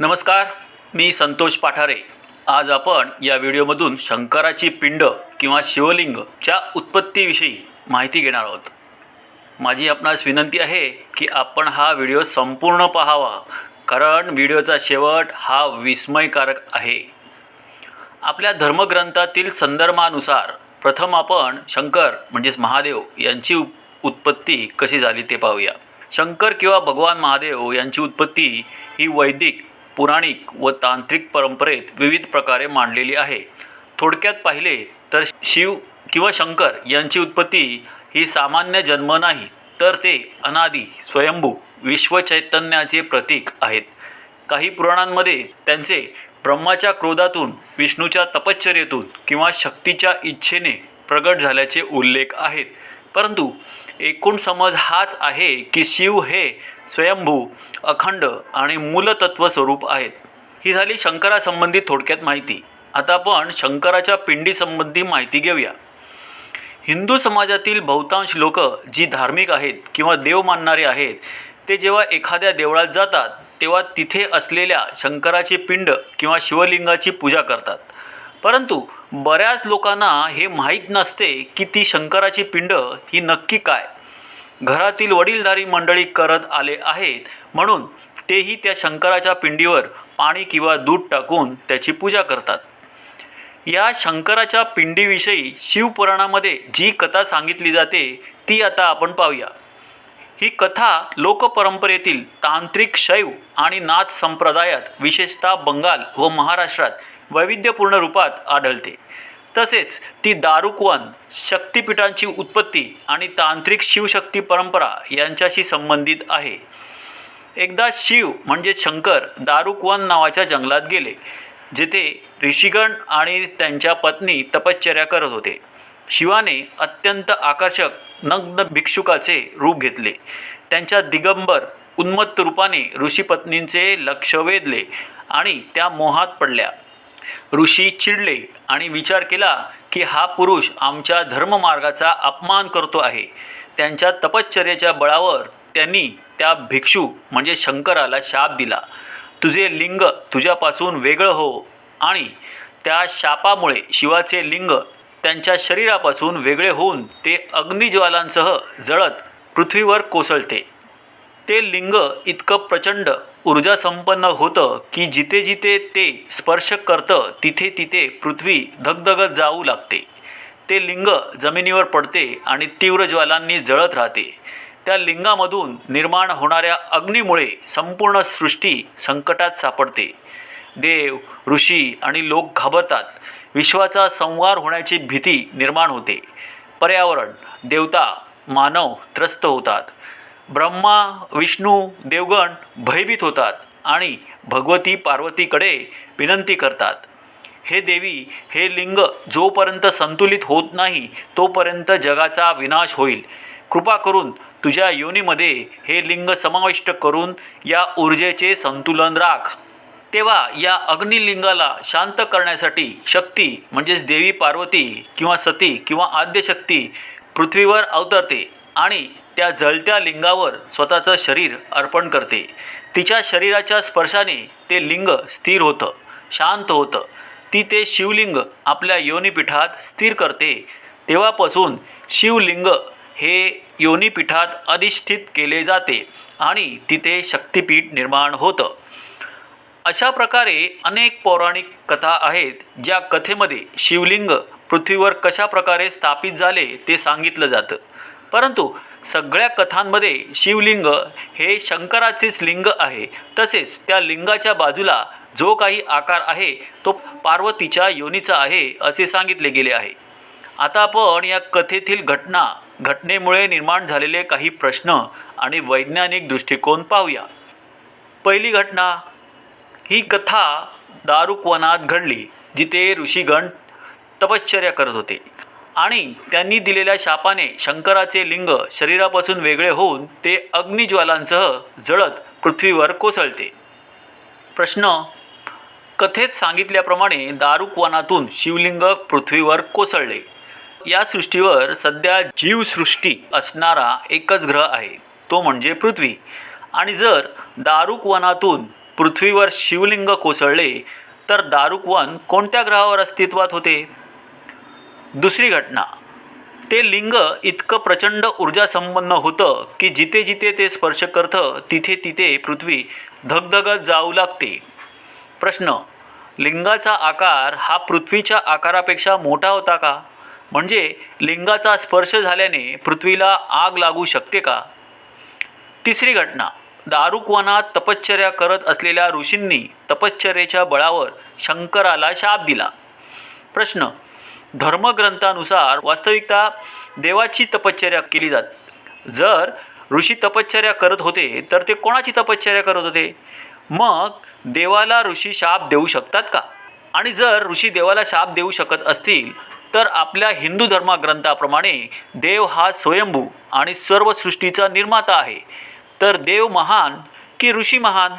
नमस्कार मी संतोष पाठारे. आज आपण या व्हिडिओमधून शंकराची पिंड किंवा शिवलिंगच्या उत्पत्तीविषयी माहिती घेणार आहोत. माझी आपणास विनंती आहे की आपण हा व्हिडिओ संपूर्ण पाहावा कारण व्हिडिओचा शेवट हा विस्मयकारक आहे. आपल्या धर्मग्रंथातील संदर्भानुसार प्रथम आपण शंकर म्हणजेच महादेव यांची उत्पत्ती कशी झाली ते पाहूया. शंकर किंवा भगवान महादेव यांची उत्पत्ती ही वैदिक पुराणिक व तांत्रिक परंपरेत विविध प्रकारे मांडलेली आहे. थोडक्यात पाहिले तर शिव किंवा शंकर यांची उत्पत्ती ही सामान्य जन्म नाही तर ते अनादी स्वयंभू विश्वचैतन्याचे प्रतीक आहेत. काही पुराणांमध्ये त्यांचे ब्रह्माच्या क्रोधातून विष्णूच्या तपश्चर्येतून किंवा शक्तीच्या इच्छेने प्रगट झाल्याचे उल्लेख आहेत. परंतु एकूण समज हाच आहे की शिव हे स्वयंभू अखंड आणि मूलतत्व स्वरूप आहेत. ही झाली शंकरासंबंधी थोडक्यात माहिती. आता आपण शंकराच्या पिंडीसंबंधी माहिती घेऊया. हिंदू समाजातील बहुतांश लोक जी धार्मिक आहेत किंवा देव मानणारे आहेत ते जेव्हा एखाद्या देवळात जातात तेव्हा तिथे असलेल्या शंकराची पिंड किंवा शिवलिंगाची पूजा करतात. परंतु बऱ्याच लोकांना हे माहीत नसते की ती शंकराची पिंड ही नक्की काय. घरातील वडीलधारी मंडळी करत आले आहेत. म्हणून तेही त्या शंकराच्या पिंडीवर पाणी किंवा दूध टाकून त्याची पूजा करतात. या शंकराच्या पिंडीविषयी शिवपुराणामध्ये जी कथा सांगितली जाते ती आता आपण पाहूया. ही कथा लोकपरंपरेतील तांत्रिक शैव आणि नाथ संप्रदायात विशेषतः बंगाल व महाराष्ट्रात वैविध्यपूर्ण रूपात आढळते. तसेच ती दारुकवन शक्तिपीठांची उत्पत्ती आणि तांत्रिक शिवशक्ती परंपरा यांच्याशी संबंधित आहे. एकदा शिव म्हणजे शंकर दारुकवन नावाच्या जंगलात गेले जेथे ऋषिगण आणि त्यांच्या पत्नी तपश्चर्या करत होते. शिवाने अत्यंत आकर्षक नग्न भिक्षुकाचे रूप घेतले. त्यांच्या दिगंबर उन्मत्त रूपाने ऋषीपत्नींचे लक्ष वेधले आणि त्या मोहात पडल्या. ऋषी चिडले आणि विचार केला की हा पुरुष आमच्या धर्ममार्गाचा अपमान करतो आहे. त्यांच्या तपश्चर्याच्या बळावर त्यांनी त्या भिक्षू म्हणजे शंकराला शाप दिला. तुझे लिंग तुझ्यापासून वेगळं हो आणि त्या शापामुळे शिवाचे लिंग त्यांच्या शरीरापासून वेगळे होऊन ते अग्निज्वालांसह जळत पृथ्वीवर कोसळते. ते लिंग इतकं प्रचंड ऊर्जासंपन्न होतं की जिथे जिथे ते स्पर्श करतं तिथे तिथे पृथ्वी धगधगत जाऊ लागते. ते लिंग जमिनीवर पडते आणि तीव्र ज्वालांनी जळत राहते. त्या लिंगामधून निर्माण होणाऱ्या अग्नीमुळे संपूर्ण सृष्टी संकटात सापडते. देव ऋषी आणि लोक घाबरतात. विश्वाचा संवार होण्याची भीती निर्माण होते. पर्यावरण देवता मानव त्रस्त होतात. ब्रह्मा विष्णू देवगण भयभीत होतात आणि भगवती पार्वतीकडे विनंती करतात. हे देवी हे लिंग जोपर्यंत संतुलित होत नाही तोपर्यंत जगाचा विनाश होईल. कृपा करून तुझ्या योनीमध्ये हे लिंग समाविष्ट करून या ऊर्जेचे संतुलन राख. तेव्हा या अग्निलिंगाला शांत करण्यासाठी शक्ती म्हणजेच देवी पार्वती किंवा सती किंवा आद्यशक्ती पृथ्वीवर अवतरते आणि त्या जळत्या लिंगावर स्वतःचं शरीर अर्पण करते. तिच्या शरीराच्या स्पर्शाने ते लिंग स्थिर होतं शांत होतं. ती ते शिवलिंग आपल्या योनीपीठात स्थिर करते. तेव्हापासून शिवलिंग हे योनीपीठात अधिष्ठित केले जाते आणि तिथे शक्तिपीठ निर्माण होतं. अशा प्रकारे अनेक पौराणिक कथा आहेत ज्या कथेमध्ये शिवलिंग पृथ्वीवर कशा प्रकारे स्थापित झाले ते सांगितलं जातं. परंतु सगळ्या कथांमध्ये शिवलिंग हे शंकराचेच लिंग आहे. तसेच त्या लिंगाच्या बाजूला जो काही आकार आहे तो पार्वतीच्या योनीचा आहे असे सांगितले गेले आहे. आता आपण या कथेतील घटना घटनेमुळे निर्माण झालेले काही प्रश्न आणि वैज्ञानिक दृष्टिकोन पाहूया. पहिली घटना ही कथा दारुकवनात घडली जिथे ऋषीगण तपश्चर्या करत होते. आणि त्यांनी दिलेल्या शापाने शंकराचे लिंग शरीरापासून वेगळे होऊन ते अग्निज्वालांसह जळत पृथ्वीवर कोसळते. प्रश्न कथेत सांगितल्याप्रमाणे दारुकवनातून शिवलिंग पृथ्वीवर कोसळले. या सृष्टीवर सध्या जीवसृष्टी असणारा एकच ग्रह आहे तो म्हणजे पृथ्वी. आणि जर दारुकवनातून पृथ्वीवर शिवलिंग कोसळले तर दारुकवन कोणत्या ग्रहावर अस्तित्वात होते? दुसरी घटना. ते लिंग इतकं प्रचंड ऊर्जासंपन्न होतं की जिथे जिथे ते स्पर्श करतं तिथे तिथे पृथ्वी धगधगत जाऊ लागते. प्रश्न लिंगाचा आकार हा पृथ्वीच्या आकारापेक्षा मोठा होता का? म्हणजे लिंगाचा स्पर्श झाल्याने पृथ्वीला आग लागू शकते का? तिसरी घटना दारुकवनात तपश्चर्या करत असलेल्या ऋषींनी तपश्चर्येच्या बळावर शंकराला शाप दिला. प्रश्न धर्मग्रंथानुसार वास्तविकता देवाची तपश्चर्या केली जात. जर ऋषी तपश्चर्या करत होते तर ते कोणाची तपश्चर्या करत होते? मग देवाला ऋषी शाप देऊ शकतात का? आणि जर ऋषी देवाला शाप देऊ शकत असतील तर आपल्या हिंदू धर्मग्रंथाप्रमाणे देव हा स्वयंभू आणि सर्व सृष्टीचा निर्माता आहे. तर देव महान की ऋषी महान?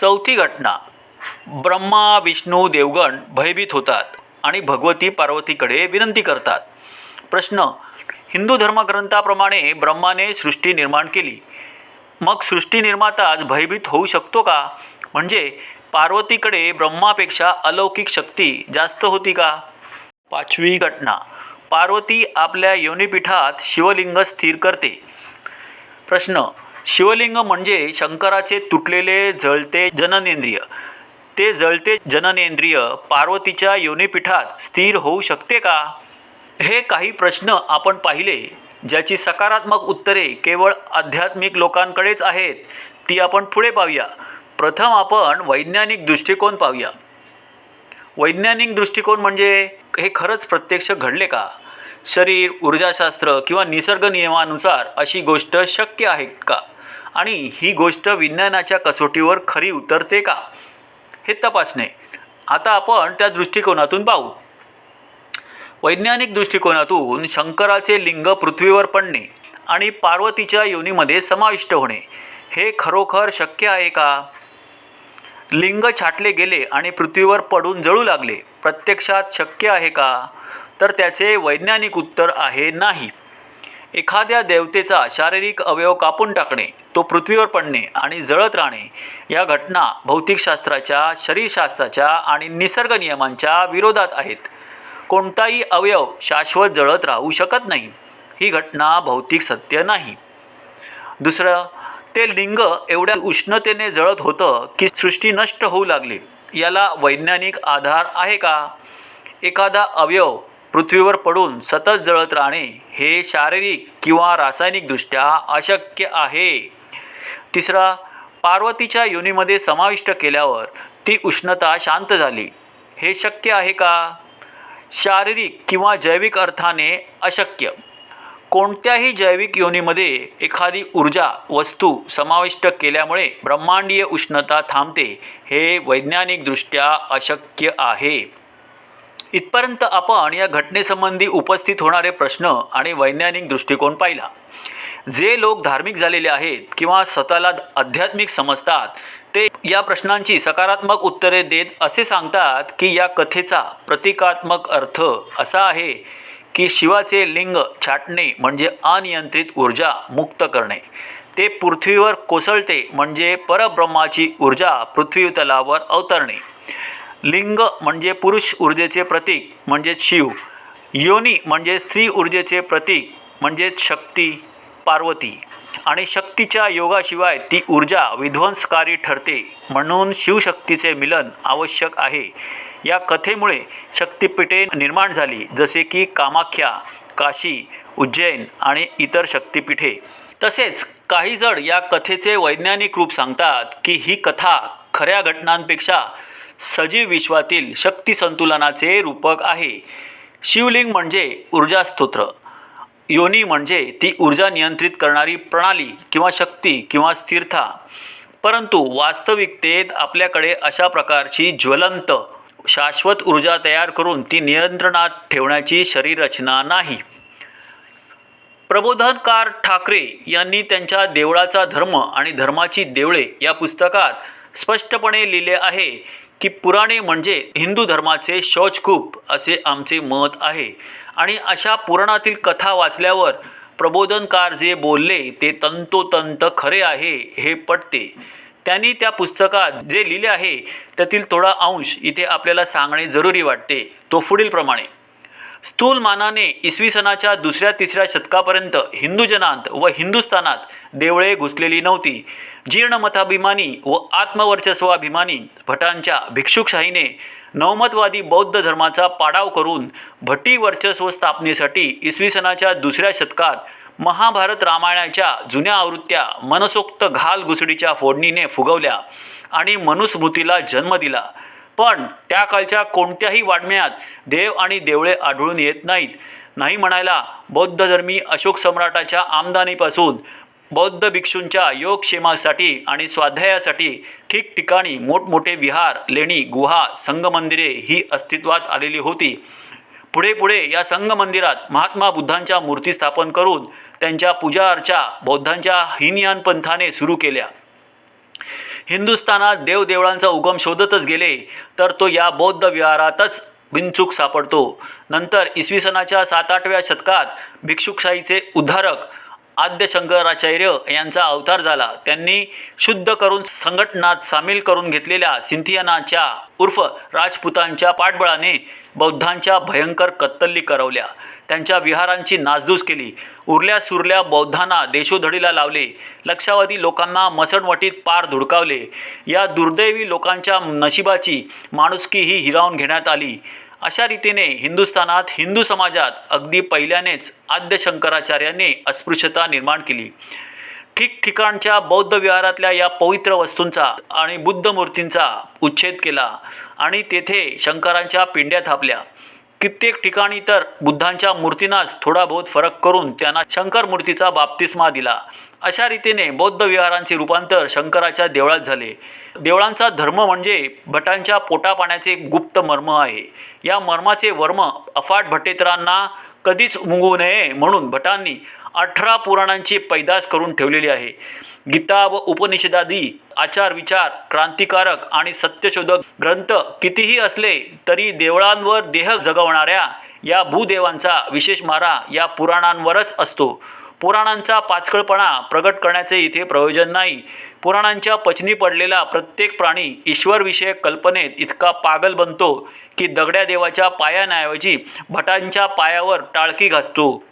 चौथी घटना. ब्रह्मा विष्णू देवगण भयभीत होतात. आणि भगवती पार्वतीकडे विनंती करतात. प्रश्न हिंदू धर्मग्रंथाप्रमाणे ब्रह्माने सृष्टी निर्माण केली. मग सृष्टी निर्माताच भयभीत होऊ शकतो का? म्हणजे पार्वतीकडे ब्रह्मापेक्षा अलौकिक शक्ती जास्त होती का? पाचवी घटना पार्वती आपल्या योनिपीठात शिवलिंग स्थिर करते. प्रश्न शिवलिंग म्हणजे शंकराचे तुटलेले जळते जननेंद्रिय. ते जळते जननेंद्रिय पार्वतीच्या योनिपीठात स्थिर होऊ शकते का? हे काही प्रश्न आपण पाहिले ज्याची सकारात्मक उत्तरे केवळ आध्यात्मिक लोकांकडेच आहेत ती आपण पुढे पाहूया. प्रथम आपण वैज्ञानिक दृष्टिकोन पाहूया. वैज्ञानिक दृष्टिकोन म्हणजे हे खरंच प्रत्यक्ष घडले का? शरीर ऊर्जाशास्त्र किंवा निसर्ग नियमानुसार अशी गोष्ट शक्य आहे का? आणि ही गोष्ट विज्ञानाच्या कसोटीवर खरी उतरते का? हे तपासणे. आता आपण त्या दृष्टिकोनातून पाहू. वैज्ञानिक दृष्टिकोनातून शंकराचे लिंग पृथ्वीवर पडणे आणि पार्वतीच्या योनीमध्ये समाविष्ट होणे हे खरोखर शक्य आहे का? लिंग छाटले गेले आणि पृथ्वीवर पडून जळू लागले प्रत्यक्षात शक्य आहे का? तर त्याचे वैज्ञानिक उत्तर आहे नाही. एखाद्या देवतेचा शारीरिक अवयव कापून टाकणे तो पृथ्वीवर पडणे आणि जळत राहणे या घटना भौतिकशास्त्राच्या शरीरशास्त्राच्या आणि निसर्ग नियमांच्या विरोधात आहेत. कोणताही अवयव शाश्वत जळत राहू शकत नाही. ही घटना भौतिक सत्य नाही. दुसरं ते लिंग एवढ्या उष्णतेने जळत होतं की सृष्टी नष्ट होऊ लागली. याला वैज्ञानिक आधार आहे का? एखादा अवयव पृथ्वीवर पडून सतत जळत राहणे हे शारीरिक किंवा रासायनिकदृष्ट्या अशक्य आहे. तिसरा पार्वतीच्या योनीमध्ये समाविष्ट केल्यावर ती उष्णता शांत झाली. हे शक्य आहे का? शारीरिक किंवा जैविक अर्थाने अशक्य. कोणत्याही जैविक योनीमध्ये एखादी ऊर्जा वस्तू समाविष्ट केल्यामुळे ब्रह्मांडीय उष्णता थांबते हे वैज्ञानिकदृष्ट्या अशक्य आहे. इथपर्यंत आपण या घटनेसंबंधी उपस्थित होणारे प्रश्न आणि वैज्ञानिक दृष्टिकोन पाहिला. जे लोक धार्मिक झालेले आहेत किंवा स्वतःला आध्यात्मिक समजतात ते या प्रश्नांची सकारात्मक उत्तरे देत असे सांगतात की या कथेचा प्रतिकात्मक अर्थ असा आहे की शिवाचे लिंग छाटणे म्हणजे अनियंत्रित ऊर्जा मुक्त करणे. ते पृथ्वीवर कोसळते म्हणजे परब्रह्माची ऊर्जा पृथ्वीतलावर अवतरणे. लिंग म्हणजे पुरुष ऊर्जेचे प्रतीक म्हणजेच शिव. योनी म्हणजे स्त्री ऊर्जेचे प्रतीक म्हणजेच शक्ती पार्वती. आणि शक्तीच्या योगाशिवाय ती ऊर्जा विध्वंसकारी ठरते म्हणून शिवशक्तीचे मिलन आवश्यक आहे. या कथेमुळे शक्तिपीठे निर्माण झाली जसे की कामाख्या काशी उज्जैन आणि इतर शक्तिपीठे. तसेच काही जण या कथेचे वैज्ञानिक रूप सांगतात की ही कथा खऱ्या घटनांपेक्षा सजीव विश्वातील शक्ती संतुलनाचे रूपक आहे. शिवलिंग म्हणजे ऊर्जा स्तोत्र. योनी म्हणजे ती ऊर्जा नियंत्रित करणारी प्रणाली किंवा शक्ती किंवा स्थिरता. परंतु वास्तविकतेत आपल्याकडे अशा प्रकारची ज्वलंत शाश्वत ऊर्जा तयार करून ती नियंत्रणात ठेवण्याची शरीररचना नाही. प्रबोधनकार ठाकरे यांनी त्यांच्या देवळाचा धर्म आणि धर्माची देवळे या पुस्तकात स्पष्टपणे लिहिले आहे की पुराणे म्हणजे हिंदू धर्माचे शौचकूप असे आमचे मत आहे. आणि अशा पुराणातील कथा वाचल्यावर प्रबोधनकार जे बोलले ते तंतोतंत खरे आहे हे पटते. त्यांनी त्या पुस्तकात जे लिहिले आहे त्यातील थोडा अंश इथे आपल्याला सांगणे जरुरी वाटते. तो पुढीलप्रमाणे स्थूल मानाने इसवी सनाच्या दुसऱ्या तिसऱ्या शतकापर्यंत हिंदू जनांत व हिंदुस्थानात देवळे घुसलेली नव्हती. जीर्णमताभिमानी व आत्मवर्चस्वाभिमानी भटांच्या भिक्षुकशाहीने नवमतवादी बौद्ध धर्माचा पाडाव करून भट्टी वर्चस्व स्थापनेसाठी इसवी सनाच्या दुसऱ्या शतकात महाभारत रामायणाच्या जुन्या आवृत्त्या मनसोक्त घाल घुसडीच्या फोडणीने फुगवल्या आणि मनुस्मृतीला जन्म दिला. पण त्या काळच्या कोणत्याही वाड्मयात देव आणि देवळे आढळून येत नाहीत. नाही म्हणायला बौद्धधर्मी अशोक सम्राटाच्या आमदानीपासून बौद्ध भिक्षूंच्या योगक्षेमासाठी आणि स्वाध्यायासाठी ठिकठिकाणी मोठमोठे विहार लेणी गुहा संगमंदिरे ही अस्तित्वात आलेली होती. पुढे पुढे या संगमंदिरात महात्मा बुद्धांच्या मूर्ती स्थापन करून त्यांच्या पूजा अर्चा बौद्धांच्या हिनयान पंथाने सुरू केल्या. हिंदुस्थानात देवदेवळांचा उगम शोधतच गेले तर तो या बौद्ध विहारातच बिनचूक सापडतो. नंतर इसवी सनाच्या सात आठव्या शतकात भिक्षुकशाहीचे उद्धारक आद्य शंकराचार्य यांचा अवतार झाला. त्यांनी शुद्ध करून संघटनात सामील करून घेतलेल्या सिंथियानाच्या उर्फ राजपुतांच्या पाठबळाने बौद्धांच्या भयंकर कत्तल्ली करवल्या. त्यांच्या विहारांची नासधूस केली. उरल्या सुरल्या बौद्धांना देशोधडीला लावले. लक्षावधी लोकांना मसणवटीत पार धुडकावले. या दुर्दैवी लोकांच्या नशिबाची माणुसकी ही हिरावून घेण्यात आली. अशा रीतीने हिंदुस्थानात हिंदू समाजात अगदी पहिल्यानेच आद्य शंकराचार्यांनी अस्पृश्यता निर्माण केली. ठिकठिकाणच्या बौद्ध विहारातल्या या पवित्र वस्तूंचा आणि बुद्ध मूर्तींचा उच्छेद केला आणि तेथे शंकरांच्या पिंड्या थापल्या. कित्येक ठिकाणी तर बुद्धांच्या मूर्तींनाच थोडा बहुत फरक करून त्यांना शंकर मूर्तीचा बाप्तिस्मा दिला. अशा रीतीने बौद्ध विहारांचे रूपांतर शंकराच्या देवळात झाले. देवळांचा धर्म म्हणजे भटांच्या पोटापाण्याचे गुप्त मर्म आहे. या मर्माचे वर्म अफाट भटेतरांना कधीच मुंगू नये म्हणून भटांनी अठरा पुराणांची पैदास करून ठेवलेली आहे. गीता व उपनिषदादी आचार विचार क्रांतिकारक आणि सत्यशोधक ग्रंथ कितीही असले तरी देवळांवर देह जगवणाऱ्या या भूदेवांचा विशेष मारा या पुराणांवरच असतो. पुराणांचा पाचकळपणा प्रगट करण्याचे इथे प्रयोजन नाही. पुराणांच्या पचनी पडलेला प्रत्येक प्राणी ईश्वरविषयक कल्पनेत इतका पागल बनतो की दगड्या देवाच्या पायाण्याऐवजी भटांच्या पायावर टाळकी घासतो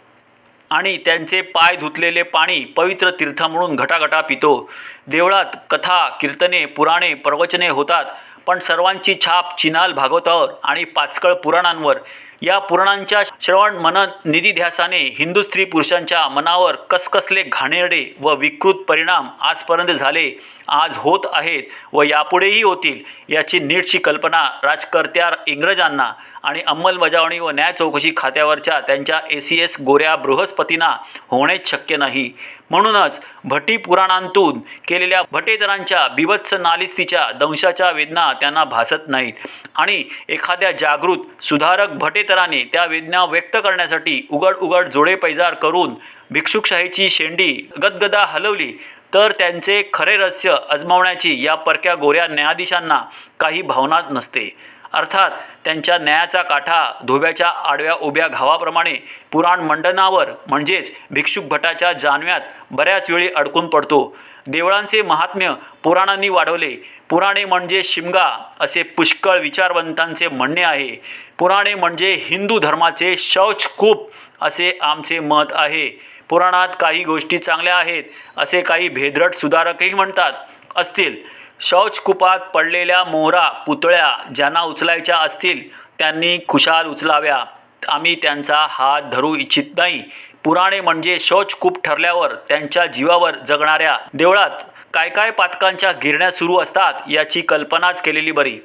आणि त्यांचे पाय धुतलेले पाणी पवित्र तीर्थ म्हणून घटाघटा पितो. देवळात कथा कीर्तने पुराणे प्रवचने होतात पण सर्वांची छाप चिनाल भागवतावर आणि पाचकळ पुराणांवर. या पुराणांच्या श्रवण मनन निधीध्यासाने हिंदू स्त्री पुरुषांच्या मनावर कसकसले घाणेरडे व विकृत परिणाम आजपर्यंत झाले आज होत आहेत व यापुढेही होतील याची नीटशी कल्पना राजकर्त्या इंग्रजांना आणि अंमलबजावणी व न्याय चौकशी खात्यावरच्या त्यांच्या ए सी एस गोऱ्या बृहस्पतींना होणेच शक्य नाही. म्हणूनच भटी पुराणांतून केलेल्या भटेतरांच्या बिभत्स नालिस्तीच्या दंशाच्या वेदना त्यांना भासत नाहीत. आणि एखाद्या जागृत सुधारक भटेतराने त्या वेदना व्यक्त करण्यासाठी उघड उघड जोडे पैजार करून भिक्षुकशाहीची शेंडी गदगदा हलवली तर त्यांचे खरे रहस्य अजमावण्याची या परक्या गोऱ्या न्यायाधीशांना काही भावनाच नसते. अर्थात त्यांच्या न्यायाचा काठा धोब्याच्या आडव्या उभ्या घावाप्रमाणे पुराण मंडनावर म्हणजेच भिक्षुक भटाच्या जानव्यात बऱ्याच वेळी अडकून पडतो. देवळांचे महात्म्य पुराणांनी वाढवले. पुराणे म्हणजे शिमगा असे पुष्कळ विचारवंतांचे म्हणणे आहे. पुराणे म्हणजे हिंदू धर्माचे शौचकूप असे आमचे मत आहे. पुराणात काही गोष्टी चांगल्या आहेत असे काही भेदरट सुधारकही म्हणतात. असतील शौचकूपात पडलेल्या मोहरा पुतळ्या ज्यांना उचलायच्या असतील त्यांनी खुशाल उचलाव्या. आम्ही त्यांचा हात धरू इच्छित नाही. पुराणे म्हणजे शौचकूप ठरल्यावर त्यांच्या जीवावर जगणाऱ्या देवळात काय काय पातकांच्या गिरण्या सुरू असतात याची कल्पनाच केलेली बरी.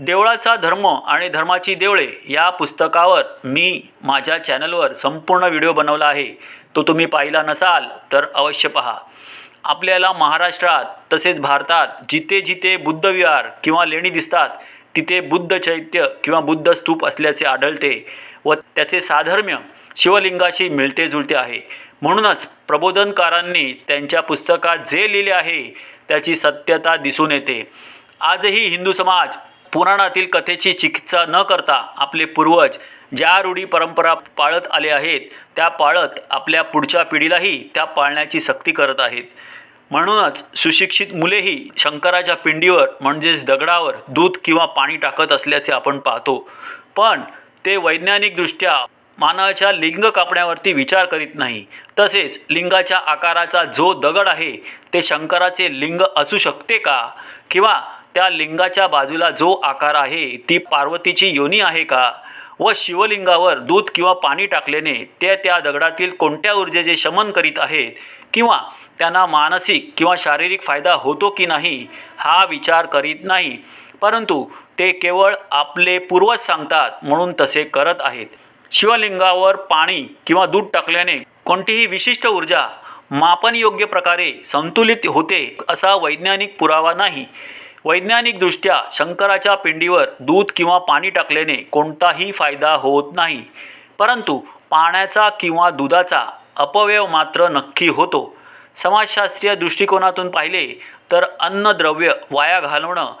देवळाचा धर्म आणि धर्माची देवळे या पुस्तकावर मी माझ्या चॅनलवर संपूर्ण व्हिडिओ बनवला आहे. तो तुम्ही पाहिला नसाल तर अवश्य पहा. आपल्याला महाराष्ट्रात तसेच भारतात जिथे जिथे बुद्धविहार किंवा लेणी दिसतात तिथे बुद्ध चैत्य किंवा बुद्ध स्तूप असल्याचे आढळते व त्याचे साधर्म्य शिवलिंगाशी मिळते जुळते आहे. म्हणूनच प्रबोधनकारांनी त्यांच्या पुस्तकात जे लिहिले आहे त्याची सत्यता दिसून येते. आजही हिंदू समाज पुराणातील कथेची चिकित्सा न करता आपले पूर्वज ज्या रूढी परंपरा पाळत आले आहेत त्या पाळत आपल्या पुढच्या पिढीलाही त्या पाळण्याची सक्ती करत आहेत. म्हणूनच सुशिक्षित मुलेही शंकराच्या पिंडीवर म्हणजेच दगडावर दूध किंवा पाणी टाकत असल्याचे आपण पाहतो. पण ते वैज्ञानिकदृष्ट्या मानवाच्या लिंग कापण्यावरती विचार करीत नाही. तसेच लिंगाच्या आकाराचा जो दगड आहे ते शंकराचे लिंग असू शकते का? किंवा त्या लिंगाच्या बाजूला जो आकार आहे ती पार्वतीची योनी आहे का? व शिवलिंगावर दूध किंवा पाणी टाकल्याने ते त्या दगडातील कोणत्या ऊर्जेचे शमन करीत आहेत किंवा त्यांना मानसिक किंवा शारीरिक फायदा होतो की नाही हा विचार करीत नाही. परंतु ते केवळ आपले पूर्वज सांगतात म्हणून तसे करत आहेत. शिवलिंगावर पाणी किंवा दूध टाकल्याने कोणतीही विशिष्ट ऊर्जा मापनयोग्य प्रकारे संतुलित होते असा वैज्ञानिक पुरावा नाही. वैज्ञानिकदृष्ट्या शंकराच्या पिंडीवर दूध किंवा पाणी टाकल्याने कोणताही फायदा होत नाही. परंतु पाण्याचा किंवा दुधाचा अपव्यय मात्र नक्की होतो. समाजशास्त्रीय दृष्टिकोनातून पाहिले तर अन्नद्रव्य वाया घालवणं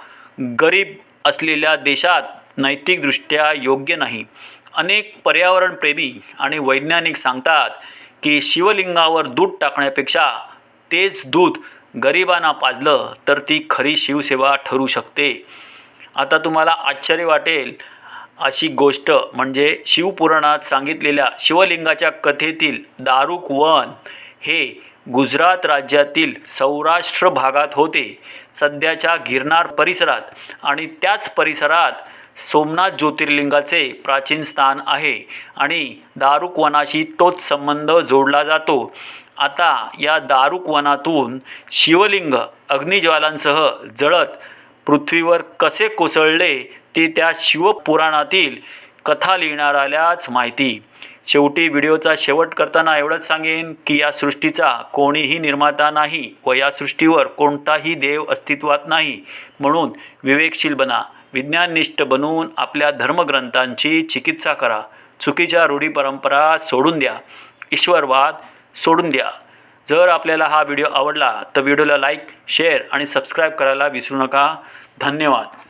गरीब असलेल्या देशात नैतिकदृष्ट्या योग्य नाही. अनेक पर्यावरणप्रेमी आणि वैज्ञानिक सांगतात की शिवलिंगावर दूध टाकण्यापेक्षा तेच दूध गरिबांना पाजलं तर ती खरी शिवसेवा ठरू शकते. आता तुम्हाला आश्चर्य वाटेल अशी गोष्ट म्हणजे शिवपुराणात सांगितलेल्या शिवलिंगाच्या कथेतील दारुक वन हे गुजरात राज्यातील सौराष्ट्र भागात होते. सध्याच्या गिरनार परिसरात आणि त्याच परिसरात सोमनाथ ज्योतिर्लिंगाचे प्राचीन स्थान आहे आणि दारुकवनाशी तोच संबंध जोडला जातो. आता या दारुक वनातून शिवलिंग अग्निज्वालांसह जळत पृथ्वीवर कसे कोसळले ते त्या शिवपुराणातील कथा लिहिणाऱ्यालाच माहिती. शेवटी व्हिडिओचा शेवट करताना एवढंच सांगेन की या सृष्टीचा कोणीही निर्माता नाही व या सृष्टीवर कोणताही देव अस्तित्वात नाही म्हणून विवेकशील बना. विज्ञाननिष्ठ बनून आपल्या धर्मग्रंथांची चिकित्सा करा. चुकीच्या रूढी परंपरा सोडून द्या. ईश्वरवाद सोडून द्या. जर आपल्याला हा व्हिडिओ आवडला तर व्हिडिओला लाईक शेअर आणि सबस्क्राईब करायला विसरू नका. धन्यवाद.